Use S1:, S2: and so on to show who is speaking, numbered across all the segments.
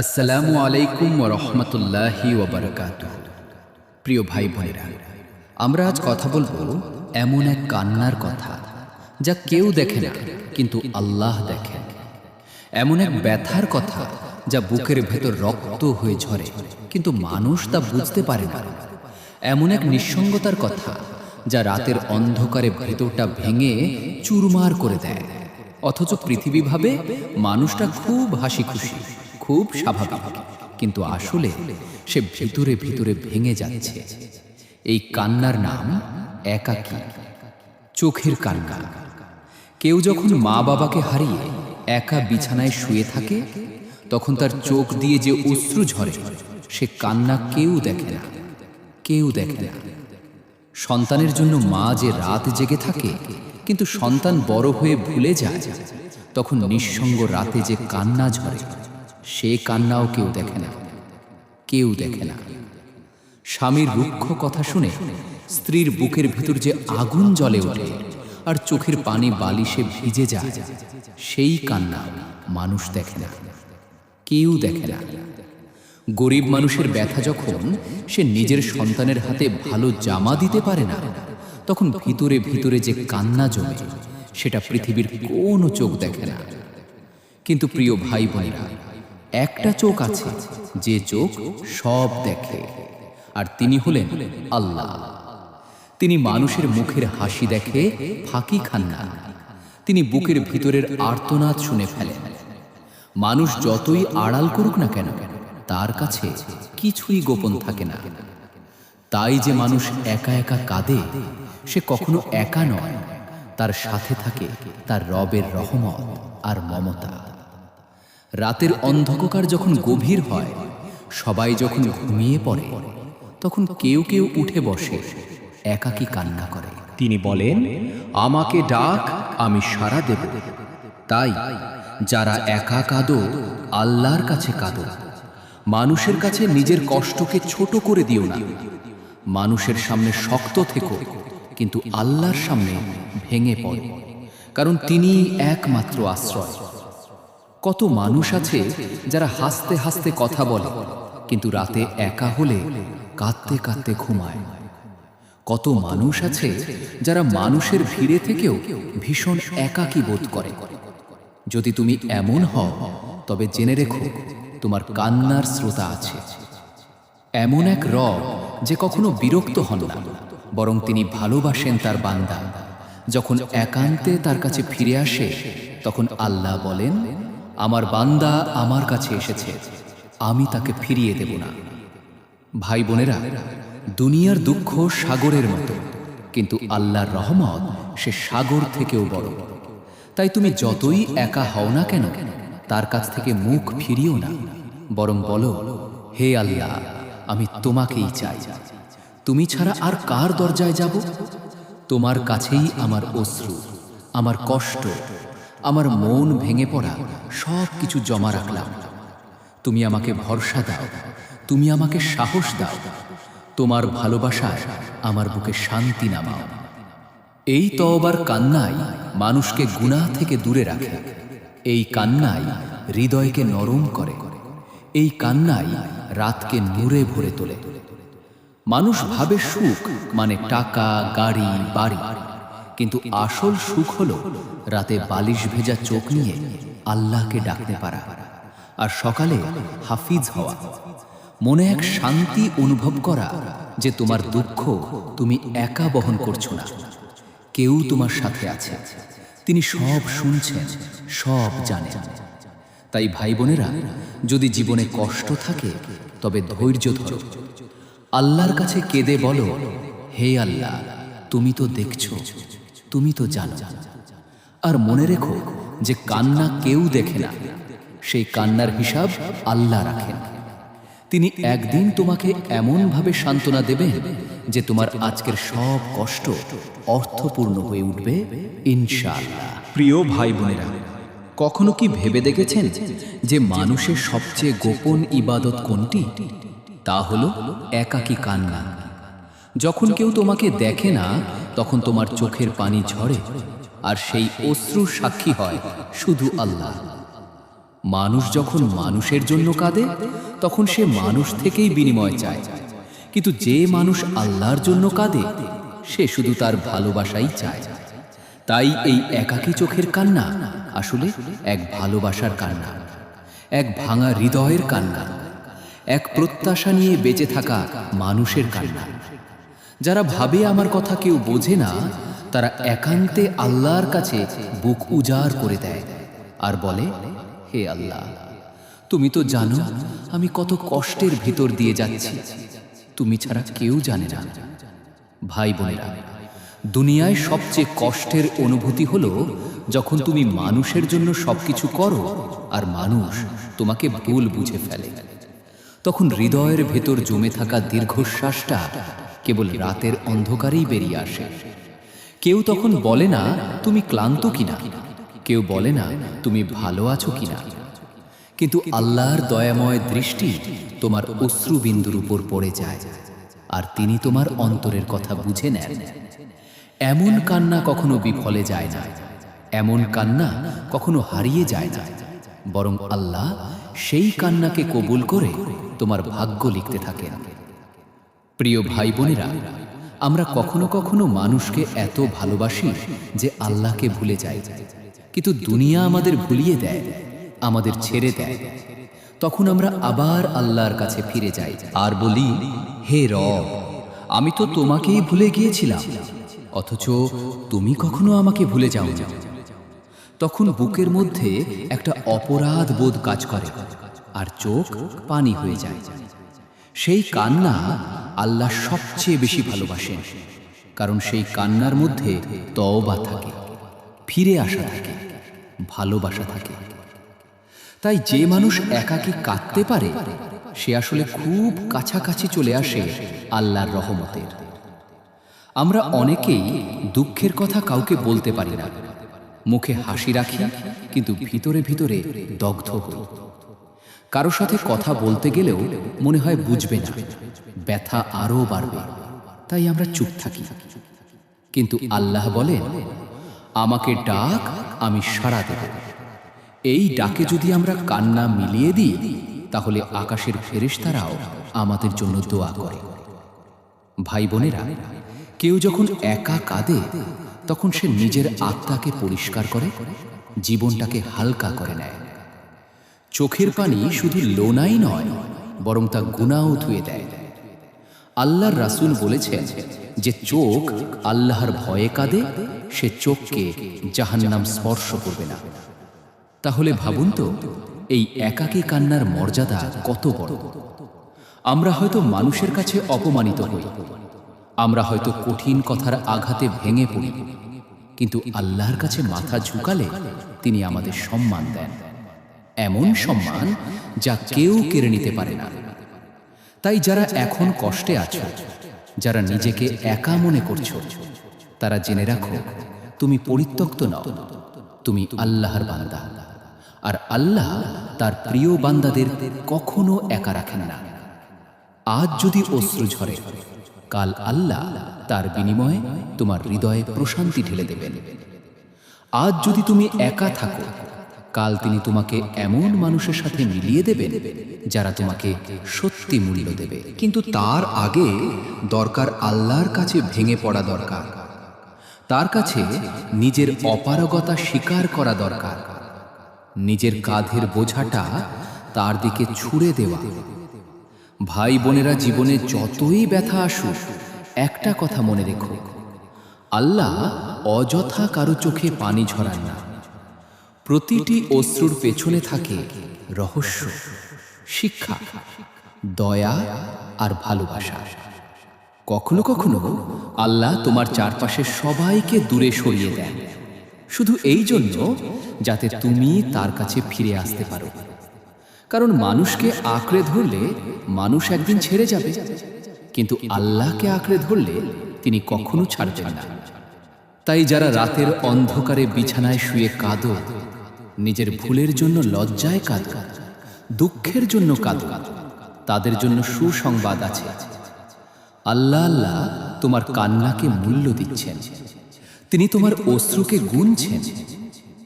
S1: আসসালামু আলাইকুম রহমতুল্লাহি ওবরকাত প্রিয় ভাই বোনেরা, আমরা আজ কথা বলব এমন এক কান্নার কথা যা কেউ দেখে না, কিন্তু আল্লাহ দেখেন এমন এক ব্যথার কথা যা বুকের ভেতর রক্ত হয়ে ঝরে, কিন্তু মানুষ তা বুঝতে পারে না। এমন এক নিঃসঙ্গতার কথা যা রাতের অন্ধকারে ভেতরটা ভেঙে চুরমার করে দেয়। অথচ পৃথিবী ভাবে মানুষটা খুব হাসি খুশি খুব স্বাভাবিক। কিন্তু আসলে সে ভিতরে ভিতরে ভেঙে যাচ্ছে। এই কান্নার নাম একাকী, চোখের কান্না। কেউ যখন মা বাবাকে হারিয়ে একা বিছানায় শুয়ে থাকে, তখন তার চোখ দিয়ে যে অশ্রু ঝরে, সে কান্না কেউ দেখে না, কেউ দেখে না। সন্তানের জন্য মা যে রাত জেগে থাকে, কিন্তু সন্তান বড় হয়ে ভুলে যায়, তখন নিঃসঙ্গ রাতে যে কান্না ঝরে সে কান্নাও কেউ দেখে না, কেউ দেখে না। স্বামীর রুক্ষ কথা শুনে স্ত্রীর বুকের ভিতর যে আগুন জ্বলে ওঠে আর চোখের পানি বালিশে ভিজে যায়, সেই কান্না মানুষ দেখে না, কেউ দেখে না। গরিব মানুষের ব্যথা যখন সে নিজের সন্তানের হাতে ভালো জামা দিতে পারে না, তখন ভিতরে ভিতরে যে কান্না জমে, সেটা পৃথিবীর কোনো চোখ দেখে না। কিন্তু প্রিয় ভাই বোনেরা একটা চোখ আছে, যে চোখ সব দেখে। আর তিনি হলেন আল্লাহ। তিনি মানুষের মুখের হাসি দেখে ফাঁকি খান না। তিনি বুকের ভিতরের আর্তনাদ শুনে ফেলেন। মানুষ যতই আড়াল করুক না কেন, তার কাছে কিছুই গোপন থাকে না। তাই যে মানুষ একা একা কাঁদে, সে কখনো একা নয়। তার সাথে থাকে তার রবের রহমত আর মমতা। রাতের অন্ধকার যখন গভীর হয়, সবাই যখন ঘুমিয়ে পড়ে, তখন কেউ কেউ উঠে বসে, একাকী কান্না করে।
S2: তিনি বলেন, আমাকে ডাক, আমি সারা দেব।
S1: তাই যারা একা কাঁদো, আল্লাহর কাছে কাঁদো। মানুষের কাছে নিজের কষ্টকে ছোট করে দিও না। মানুষের সামনে শক্ত থেকো, কিন্তু আল্লাহর সামনে ভেঙে পড়ে। কারণ তিনি একমাত্র আশ্রয়। কত মানুষ আছে যারা হাসতে হাসতে কথা বলে, কিন্তু রাতে একা হলে কাঁদতে কাঁদতে ঘুমায়। কত মানুষ আছে যারা মানুষের ভিড়ে থেকেও ভীষণ একাকী বোধ করে। যদি তুমি এমন হও, তবে জেনে রেখো, তোমার কান্নার শ্রোতা আছে। এমন এক রব যে কখনো বিরক্ত হন না, বরং তিনি ভালোবাসেন তার বান্দা। যখন একান্তে তার কাছে ফিরে আসে, তখন আল্লাহ বলেন আমার বান্দা আমার কাছে এসেছে, আমি তাকে ফিরিয়ে দেব না। ভাই বোনেরা, দুনিয়ার দুঃখ সাগরের মতো, কিন্তু আল্লাহর রহমত সে সাগর থেকেও বড়। তাই তুমি যতই একা হও না কেন, তার কাছ থেকে মুখ ফিরিও না। বরং বলো, হে আল্লাহ, আমি তোমাকেই চাই। তুমি ছাড়া আর কার দরজায় যাব? তোমার কাছেই আমার অশ্রু, আমার কষ্ট আমার মন ভেঙে পড়া সব কিছু জমা রাখলাম। তুমি আমাকে ভরসা দাও, তুমি আমাকে সাহস দাও, তোমার ভালোবাসায় আমার বুকে শান্তি নামাও। এই তওবার কান্নাই মানুষকে গুনাহ থেকে দূরে রাখে। এই কান্নাই হৃদয়কে নরম করে। এই কান্নাই রাতকে নূরে ভরে তোলে। মানুষ ভাবে সুখ মানে টাকা, গাড়ি, বাড়ি। কিন্তু আসল সুখ হলো রাতে বালিশ ভেজা চোখ নিয়ে আল্লাহকে ডাকতে পারা আর সকালে হাফিজ হওয়া। মনে এক শান্তি অনুভব করা যে তোমার দুঃখ তুমি একা বহন করছ না। কেউ তোমার সাথে আছে। তিনি সব শুনছেন, সব জানেন। তাই ভাই বোনেরা যদি জীবনে কষ্ট থাকে, তবে ধৈর্য ধরো। আল্লাহর কাছে কেঁদে বলো, হে আল্লাহ, তুমি তো দেখছ তুমি তো জানো। আর মনে রেখো যে কান্না কেউ দেখে না। সেই কান্নার হিসাব আল্লাহ রাখেন। তিনি একদিন তোমাকে এমনভাবে সান্ত্বনা দেবেন যে তোমার আজকের সব কষ্ট অর্থপূর্ণ হয়ে উঠবে, ইনশাআল্লাহ।
S2: প্রিয় ভাই বোনেরা,
S1: কখনো কি ভেবে দেখেছেন যে মানুষের সবচেয়ে গোপন ইবাদত কোনটি? তা হলো একাকী কান্না। যখন কেউ তোমাকে দেখে না তখন তোমার চোখের পানি ঝরে আর সেই অশ্রুর সাক্ষী হয় শুধু আল্লাহ। মানুষ যখন মানুষের জন্য কাঁদে, তখন সে মানুষ থেকেই বিনিময় চায়। কিন্তু যে মানুষ আল্লাহর জন্য কাঁদে, সে শুধু তার ভালোবাসাই চায়। তাই এই একাকী চোখের কান্না আসলে এক ভালোবাসার কান্না, এক ভাঙা হৃদয়ের কান্না, এক প্রত্যাশা নিয়ে বেঁচে থাকা মানুষের কান্না। যারা ভাবে আমার কথা কেউ বোঝে না, তারা একান্তে আল্লাহর কাছে বুক উজাড় করে দেয় আর বলে, হে আল্লাহ, তুমি তো জানো আমি কত কষ্টের ভিতর দিয়ে যাচ্ছি। তুমি ছাড়া কেউ জানে না। ভাই বোনেরা, দুনিয়ায় সবচেয়ে কষ্টের অনুভূতি হলো যখন তুমি মানুষের জন্য সবকিছু করো আর মানুষ তোমাকে ভুল বুঝে ফেলে। তখন হৃদয়ের ভেতর জমে থাকা দীর্ঘশ্বাসটা কেবল রাতের অন্ধকারেই বেরিয়ে আসে। কেউ তখন বলে না, তুমি ক্লান্ত কিনা? কেউ বলে না, তুমি ভালো আছো কিনা? কিন্তু আল্লাহর দয়াময় দৃষ্টি তোমার অশ্রু বিন্দুর উপর পড়ে যায়, আর তিনি তোমার অন্তরের কথা বুঝে নেন। এমন কান্না কখনো বিফলে যায় না, এমন কান্না কখনো হারিয়ে যায় না, বরং আল্লাহ সেই কান্নাকে কবুল করে তোমার ভাগ্য লিখতে থাকেন। প্রিয় ভাই বোনেরা আমরা কখনো কখনো মানুষকে এত ভালোবাসি যে আল্লাহকে ভুলে যাই। কিন্তু দুনিয়া আমাদের ভুলিয়ে দেয়, আমাদের ছেড়ে দেয়। তখন আমরা আবার আল্লাহর কাছে ফিরে যাই আর বলি, হে রব, আমি তো তোমাকেই ভুলে গিয়েছিলাম, অথচ তুমি কখনো আমাকে ভুলে যাও তখন বুকের মধ্যে একটা অপরাধ বোধ কাজ করে আর চোখ পানি হয়ে যায়। সেই কান্না আল্লাহ সবচেয়ে বেশি ভালোবাসেন, কারণ সেই কান্নার মধ্যে তওবা থাকে, ফিরে আসা থাকে, ভালোবাসা থাকে। তাই যে মানুষ একাকে কাঁদতে পারে, সে আসলে খুব কাছাকাছি চলে আসে আল্লাহর রহমতের। আমরা অনেকেই দুঃখের কথা কাউকে বলতে পারি না, মুখে হাসি রাখি, কিন্তু ভিতরে ভিতরে দগ্ধ কারও সাথে কথা বলতে গেলেও মনে হয় বুঝবে না। ব্যথা আরও বাড়বে। তাই আমরা চুপ থাকি। কিন্তু আল্লাহ বলেন, আমাকে ডাক, আমি সাড়া দেব। এই ডাকে যদি আমরা কান্না মিলিয়ে দিই, তাহলে আকাশের ফেরেশতারাও আমাদের জন্য দোয়া করে। ভাই বোনেরা, কেউ যখন একা কাঁদে, তখন সে নিজের আত্মাকে পরিষ্কার করে, জীবনটাকে হালকা করে নেয়। চোখের পানি শুধু লোনাই নয়, বরং তা গুণাও ধুয়ে দেয়। আল্লাহর রাসূল বলেছেন যে চোখ আল্লাহর ভয়ে কাঁদে, সে চোখকে জাহান্নাম স্পর্শ করবে না। তাহলে ভাবুন তো, এই একাকী কান্নার মর্যাদা কত বড়? আমরা হয়তো মানুষের কাছে অপমানিত হই, আমরা হয়তো কঠিন কথার আঘাতে ভেঙে পড়ি, কিন্তু আল্লাহর কাছে মাথা ঝুঁকালে তিনি আমাদের সম্মান দেন। এমন সম্মান যা কেউ কেড়ে নিতে পারে না। তাই যারা এখন কষ্টে আছো, যারা নিজেকে একা মনে করছ, তারা জেনে রাখো, তুমি পরিত্যক্ত নও, তুমি আল্লাহর বান্দা। আর আল্লাহ তার প্রিয় বান্দাদের কখনো একা রাখেন না। আজ যদি অশ্রু ঝরে, কাল আল্লাহ তার বিনিময়ে তোমার হৃদয়ে প্রশান্তি ঢেলে দেবেন। আজ যদি তুমি একা থাকো কাল তিনি তোমাকে এমন মানুষের সাথে মিলিয়ে দেবেন যারা তোমাকে সত্যি মূল্য দেবে।
S2: কিন্তু তার আগে দরকার আল্লাহর কাছে ভেঙে পড়া দরকার।
S1: তার কাছে নিজের অপারগতা স্বীকার করা দরকার। নিজের কাঁধের বোঝাটা তার দিকে ছুড়ে দেওয়া। ভাই বোনেরা জীবনে যতই ব্যথা আসুক, একটা কথা মনে রেখো। আল্লাহ অযথা কারও চোখে পানি ঝরান না। প্রতিটি অশ্রুর পেছনে থাকে রহস্য, শিক্ষা, দয়া আর ভালোবাসা। কখনো কখনো আল্লাহ তোমার চারপাশে সবাইকে দূরে সরিয়ে দেন। শুধু এই জন্য যাতে তুমি তার কাছে ফিরে আসতে পারো। কারণ মানুষকে আঁকড়ে ধরলে মানুষ একদিন ছেড়ে যাবে। কিন্তু আল্লাহকে আঁকড়ে ধরলে তিনি কখনো ছাড়বেন না। তাই যারা রাতের অন্ধকারে বিছানায় শুয়ে কাঁদো নিজের ভুলের জন্য লজ্জায় কাঁদো, দুঃখের জন্য কাঁদো, তাদের জন্য সুসংবাদ আছে। আল্লাহ আল্লাহ তোমার কান্নাকে মূল্য দিচ্ছেন, তিনি তোমার অশ্রুকে গুনছেন,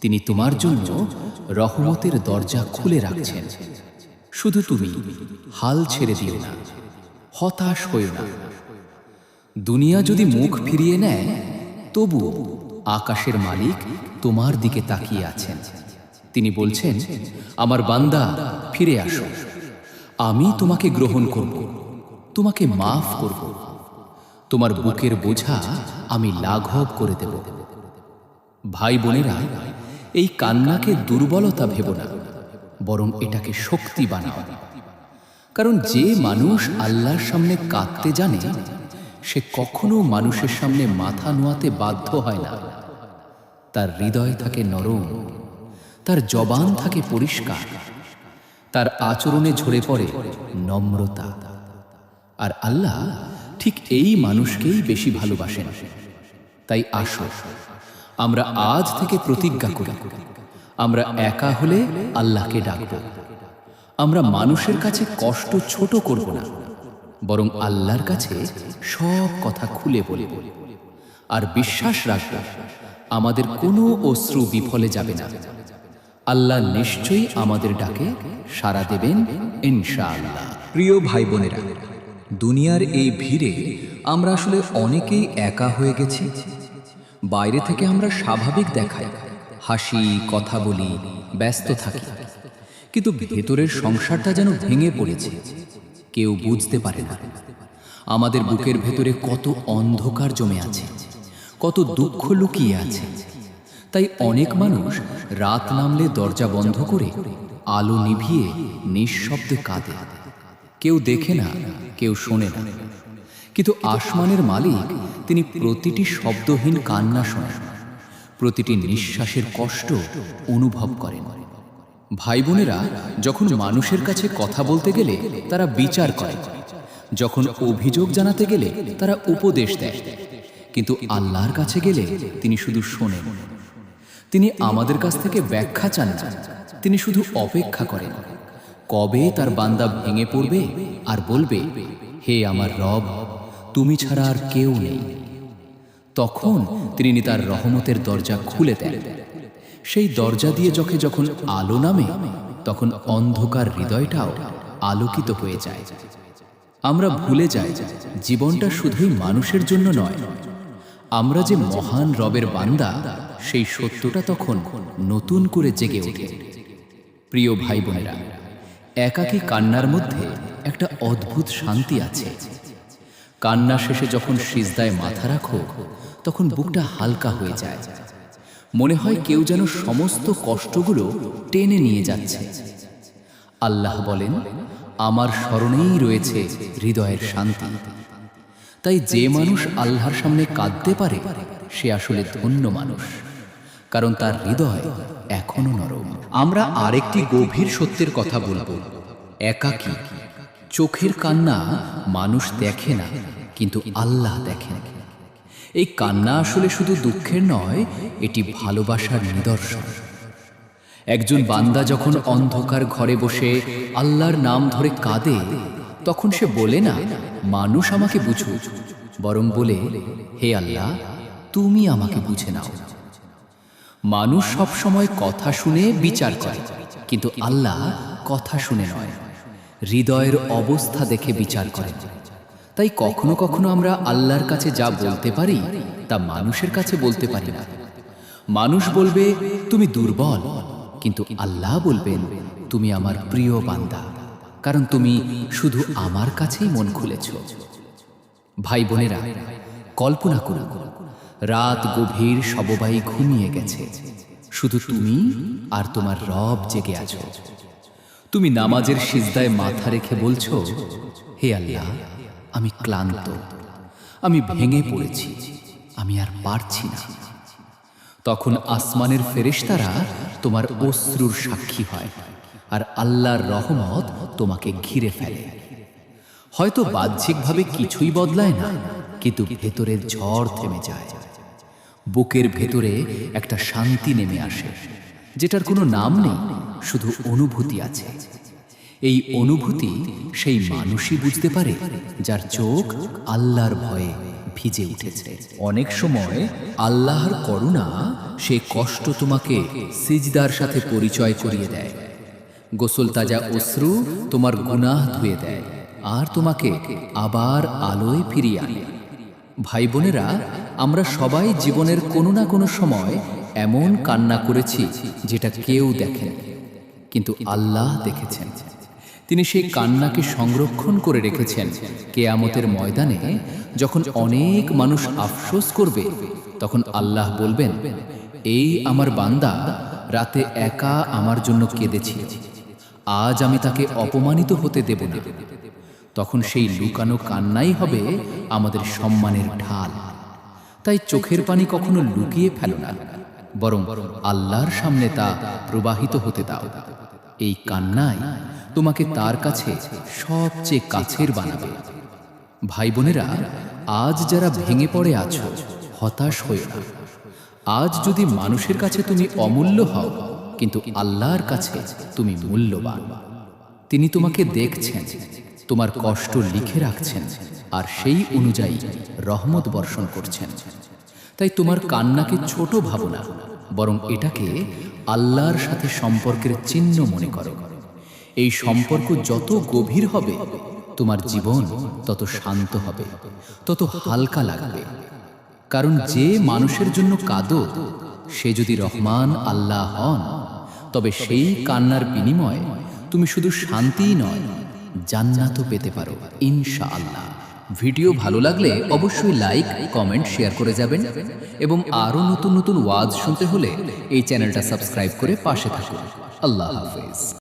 S1: তিনি তোমার জন্য রহমতের দরজা খুলে রাখছেন। শুধু তুমি, হাল ছেড়ে দিও না, হতাশ হইও না। দুনিয়া যদি মুখ ফিরিয়ে নেয় তবু আকাশের মালিক তোমার দিকে তাকিয়ে আছেন। তিনি বলছেন, আমার বান্দা, ফিরে আসো। আমি তোমাকে গ্রহণ করব, তোমাকে মাফ করব। তোমার বুকের বোঝা আমি লাঘব করে দেব। ভাই বোনেরা, এই কান্নাকে দুর্বলতা ভেব না, বরং এটাকে শক্তি বানাও। কারণ যে মানুষ আল্লাহর সামনে কাঁদতে জানে, সে কখনো মানুষের সামনে মাথা নোয়াতে বাধ্য হয় না। তার হৃদয় থাকে নরম তার জবান থাকে পরিষ্কার। তার আচরণে ঝরে পড়ে নম্রতা। আর আল্লাহ ঠিক এই মানুষকেই বেশি ভালোবাসেন। তাই আসো, আমরা আজ থেকে প্রতিজ্ঞা করি। আমরা একা হলে আল্লাহকে ডাকব। আমরা মানুষের কাছে কষ্ট ছোট করব না, বরং আল্লাহর কাছে সব কথা খুলে বলব আর বিশ্বাস রাখব, আমাদের কোনো অশ্রু বিফলে যাবে না। আল্লাহ নিশ্চয়ই আমাদের ডাকে সাড়া দেবেন ইনশাআল্লাহ।
S2: প্রিয় ভাই বোনেরা দুনিয়ার এই ভিড়ে আমরা আসলে অনেকেই একা হয়ে গেছি। বাইরে থেকে আমরা স্বাভাবিক দেখাই, হাসি, কথা বলি, ব্যস্ত থাকি। কিন্তু ভেতরের সংসারটা যেন ভেঙে পড়েছে, কেউ বুঝতে পারে না। আমাদের বুকের ভেতরে কত অন্ধকার জমে আছে, কত দুঃখ লুকিয়ে আছে। তাই অনেক মানুষ রাত নামলে দরজা বন্ধ করে আলো নিভিয়ে নিঃশব্দে কাঁদে। কেউ দেখে না, কেউ শোনে না। কিন্তু আসমানের মালিক তিনি প্রতিটি শব্দহীন কান্না শোনেন, প্রতিটি নিঃশ্বাসের কষ্ট অনুভব করেন। ভাই বোনেরা যখন মানুষের কাছে কথা বলতে গেলে তারা বিচার করে, যখন অভিযোগ জানাতে গেলে তারা উপদেশ দেয়। কিন্তু আল্লাহর কাছে গেলে তিনি শুধু শোনেন। তিনি আমাদের কাছ থেকে ব্যাখ্যা চান না। তিনি শুধু অপেক্ষা করেন। কবে তার বান্দা ভেঙে পড়বে আর বলবে, হে আমার রব, তুমি ছাড়া আর কেউ নেই। তখন তিনি তার রহমতের দরজা খুলে দেন। সেই দরজা দিয়ে যখন যখন আলো নামে, তখন অন্ধকার হৃদয়টাও আলোকিত হয়ে যায়। আমরা ভুলে যাই, জীবনটা শুধুই মানুষের জন্য নয়। আমরা যে মহান রবের বান্দা সেই সত্যটা তখন নতুন করে জেগে ওঠে। প্রিয় ভাই বোনেরা একাকী কান্নার মধ্যে একটা অদ্ভুত শান্তি আছে। কান্না শেষে যখন সিজদায় মাথা রাখো, তখন বুকটা হালকা হয়ে যায়। মনে হয় কেউ যেন সমস্ত কষ্টগুলো টেনে নিয়ে যাচ্ছে। আল্লাহ বলেন, আমার স্মরণেই রয়েছে হৃদয়ের শান্তি। তাই যে মানুষ আল্লাহর সামনে কাঁদতে পারে, সে আসলে ধন্য মানুষ। কারণ তার হৃদয় এখনও নরম। আমরা আরেকটি গভীর সত্যের কথা বলব। একাকী। চোখের কান্না মানুষ দেখে না, কিন্তু আল্লাহ দেখেন। এই কান্না আসলে শুধু দুঃখের নয়, এটি ভালোবাসার নিদর্শন। একজন বান্দা যখন অন্ধকার ঘরে বসে আল্লাহর নাম ধরে কাঁদে, তখন সে বলে না, মানুষ আমাকে বুঝুক। বরং বলে, হে আল্লাহ, তুমি আমাকে বুঝে নাও। মানুষ সব সময় কথা শুনে বিচার করে, কিন্তু আল্লাহ কথা শুনে নয়। হৃদয়ের অবস্থা দেখে বিচার করেন তাই কখনো কখনো আমরা আল্লাহর কাছে যা বলতে পারি, তা মানুষের কাছে বলতে পারি না। মানুষ বলবে, তুমি দুর্বল। কিন্তু আল্লাহ বলবেন, তুমি আমার প্রিয় বান্দা, কারণ তুমি শুধু আমার কাছেই মন খুলেছ। ভাই বোনেরা, কল্পনা করুন। রাত গভীর সববাই ঘুমিয়ে গেছে। শুধু তুমি আর তোমার রব জেগে আছো। তুমি নামাজের সিজদায় মাথা রেখে বলছো, হে আল্লাহ, আমি ক্লান্ত। আমি ভেঙে পড়েছি। আমি আর পারছি না। তখন আসমানের ফেরেশতারা তোমার অশ্রুর সাক্ষী হয় আর আল্লাহর রহমত তোমাকে ঘিরে ফেলে। হয়তো বাহ্যিকভাবে কিছুই বদলায় না, কিন্তু ভেতরের ঝড় থেমে যায়। বুকের ভেতরে একটা শান্তি নেমে আসে, যেটার কোনো নাম নেই, শুধু অনুভূতি আছে। এই অনুভূতি সেই মানুষই বুঝতে পারে, যার চোখ আল্লাহর ভয়ে
S1: ভিজে উঠেছে।
S2: অনেক সময় আল্লাহর করুণা সে কষ্ট তোমাকে সিজদার সাথে পরিচয় করিয়ে দেয়।
S1: গোসল তাজা অশ্রু তোমার গুনাহ ধুয়ে দেয়, আর তোমাকে আবার আলোয় ফিরিয়ে আনে। ভাই বোনেরা আমরা সবাই জীবনের কোনো না কোনো সময় এমন কান্না করেছি যেটা কেউ দেখেন, কিন্তু আল্লাহ দেখেছেন। তিনি সেই কান্নাকে সংরক্ষণ করে রেখেছেন কেয়ামতের ময়দানে, যখন অনেক মানুষ আফসোস করবে, তখন আল্লাহ বলবেন, এই আমার বান্দা, রাতে একা আমার জন্য কেঁদেছিল আজ আমি তাকে অপমানিত হতে দেব না। তখন সেই লুকানো কান্নাই হবে আমাদের সম্মানের ঢাল। তাই চোখের পানি কখনো লুকিয়ে ফেলো না, বরং আল্লাহর সামনে তা প্রবাহিত হতে দাও। এই কান্নাই তোমাকে তার কাছে সবচেয়ে কাছের বানাবে। ভাই বোনেরা, আজ যারা ভেঙে পড়ে আছো, হতাশ হয়ে না। আজ যদি মানুষের কাছে তুমি অমূল্য হও, কিন্তু আল্লাহর কাছে তুমি মূল্যবান। তিনি তোমাকে দেখছেন। তোমার কষ্ট লিখে রাখছেন আর সেই অনুযায়ী রহমত বর্ষণ করছেন। তাই তোমার কান্নাকে ছোট ভাবো না বরং এটাকে আল্লাহর সাথে সম্পর্কের চিহ্ন মনে করো। এই সম্পর্ক যত গভীর হবে, তোমার জীবন তত শান্ত হবে, তত হালকা লাগবে। কারণ যে মানুষের জন্য কাঁদো, সে যদি রহমান আল্লাহ হন, তবে সেই কান্নার বিনিময়ে তুমি শুধু শান্তিই নয় জান্নাতও পেতে পারো ইনশা আল্লাহ ভিডিও ভালো লাগলে অবশ্যই লাইক, কমেন্ট, শেয়ার করে যাবেন এবং আরও নতুন নতুন ওয়াজ শুনতে হলে এই চ্যানেলটা সাবস্ক্রাইব করে পাশে থাকুন। আল্লাহ হাফেজ।